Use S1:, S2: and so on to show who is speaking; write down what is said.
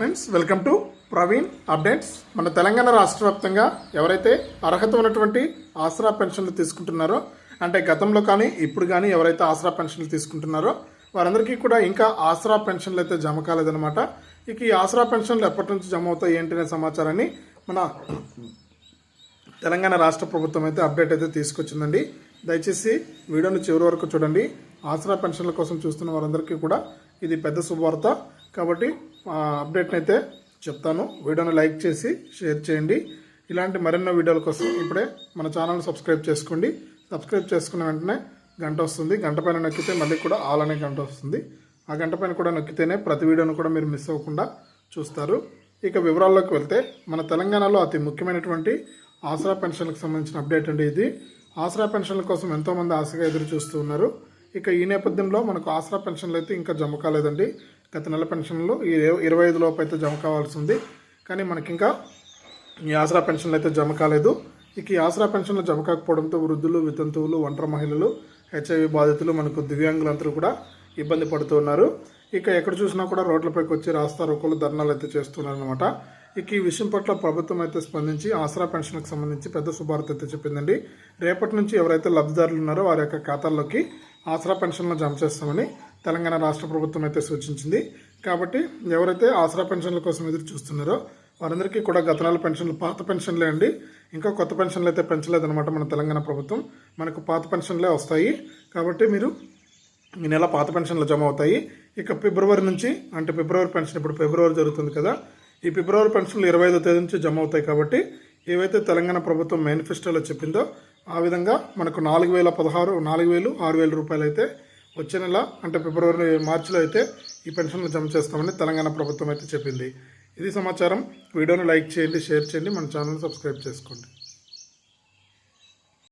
S1: Friends welcome to Praveen updates మన తెలంగాణ రాష్ట్ర వ్యాప్తంగా ఎవరైతే అర్హత ఉన్నటువంటి ఆసరా పెన్షన్లు తీసుకుంటున్నారో అంటే గతంలో కానీ ఇప్పుడు కానీ ఎవరైతే ఆసరా పెన్షన్లు తీసుకుంటున్నారో వారందరికీ కూడా ఇంకా ఆసరా పెన్షన్లు అయితే జమ కాలేదన్నమాట. ఇక ఈ ఆసరా పెన్షన్లు ఎప్పటి నుంచి జమ అవుతాయి ఏంటి అనే సమాచారాన్ని మన తెలంగాణ రాష్ట్ర ప్రభుత్వం అయితే అప్డేట్ అయితే తీసుకొచ్చిందండి. దయచేసి వీడియోను చివరి వరకు చూడండి. ఆసరా పెన్షన్ల కోసం చూస్తున్న వారందరికీ కూడా ఇది పెద్ద శుభవార్త. కాబట్టి ఆ అప్డేట్ని అయితే చెప్తాను. వీడియోని లైక్ చేసి షేర్ చేయండి. ఇలాంటి మరెన్నో వీడియోల కోసం ఇప్పుడే మన ఛానల్ సబ్స్క్రైబ్ చేసుకోండి. సబ్స్క్రైబ్ చేసుకున్న వెంటనే గంట వస్తుంది. గంట పైన నొక్కితే మళ్ళీ కూడా ఆల్ అనే గంట వస్తుంది. ఆ గంట పైన కూడా నొక్కితేనే ప్రతి వీడియోను కూడా మీరు మిస్ అవ్వకుండా చూస్తారు. ఇక వివరాల్లోకి వెళ్తే మన తెలంగాణలో అతి ముఖ్యమైనటువంటి ఆసరా పెన్షన్లకు సంబంధించిన అప్డేట్ అండి ఇది. ఆసరా పెన్షన్ల కోసం ఎంతోమంది ఆశగా ఎదురు చూస్తూ ఉన్నారు. ఇక ఈ నేపథ్యంలో మనకు ఆసరా పెన్షన్లు అయితే ఇంకా జమ కాలేదండి. గత నెల పెన్షన్లు ఈ ఇరవై ఐదు లోపు అయితే జమ కావాల్సి ఉంది. కానీ మనకి ఇంకా ఈ ఆసరా పెన్షన్లు అయితే జమ కాలేదు. ఇక ఈ ఆసరా పెన్షన్లు జమ కాకపోవడంతో వృద్ధులు వితంతువులు ఒంటరి మహిళలు హెచ్ఐవి బాధితులు మనకు దివ్యాంగులందరూ కూడా ఇబ్బంది పడుతూ ఉన్నారు. ఇక ఎక్కడ చూసినా కూడా రోడ్లపైకి వచ్చి రాస్తా రోకోలు ధర్నాలు అయితే చేస్తున్నారు అనమాట ఇక ఈ విషయం పట్ల ప్రభుత్వం అయితే స్పందించి ఆసరా పెన్షన్కి సంబంధించి పెద్ద శుభార్త అయితే చెప్పిందండి. రేపటి నుంచి ఎవరైతే లబ్ధిదారులు ఉన్నారో వారి యొక్క ఖాతాల్లోకి ఆసరా పెన్షన్లు జమ చేస్తామని తెలంగాణ రాష్ట్ర ప్రభుత్వం అయితే సూచించింది. కాబట్టి ఎవరైతే ఆసరా పెన్షన్ల కోసం ఎదురు చూస్తున్నారో వారందరికీ కూడా గత నెల పెన్షన్లు పాత పెన్షన్లే అండి. ఇంకా కొత్త పెన్షన్లు అయితే పెంచలేదన్నమాట మన తెలంగాణ ప్రభుత్వం. మనకు పాత పెన్షన్లే వస్తాయి. కాబట్టి మీరు ఈ నెల పాత పెన్షన్లు జమ అవుతాయి. ఇక ఫిబ్రవరి నుంచి అంటే ఫిబ్రవరి పెన్షన్ ఇప్పుడు ఫిబ్రవరి జరుగుతుంది కదా ఈ ఫిబ్రవరి పెన్షన్లు ఇరవై ఐదో తేదీ నుంచి జమ అవుతాయి కాబట్టి ఏవైతే తెలంగాణ ప్రభుత్వం మేనిఫెస్టోలో చెప్పిందో ఆ విధంగా మనకు నాలుగు వేల పదహారు నాలుగు వేలు ఆరు వేల రూపాయలు అయితే వచ్చే నెల అంటే ఫిబ్రవరి మార్చిలో అయితే ఈ పెన్షన్లు జమ చేస్తామని తెలంగాణ ప్రభుత్వం అయితే చెప్పింది. ఇది సమాచారం. వీడియోను లైక్ చేయండి షేర్ చేయండి. మన ఛానల్ సబ్స్క్రైబ్ చేసుకోండి.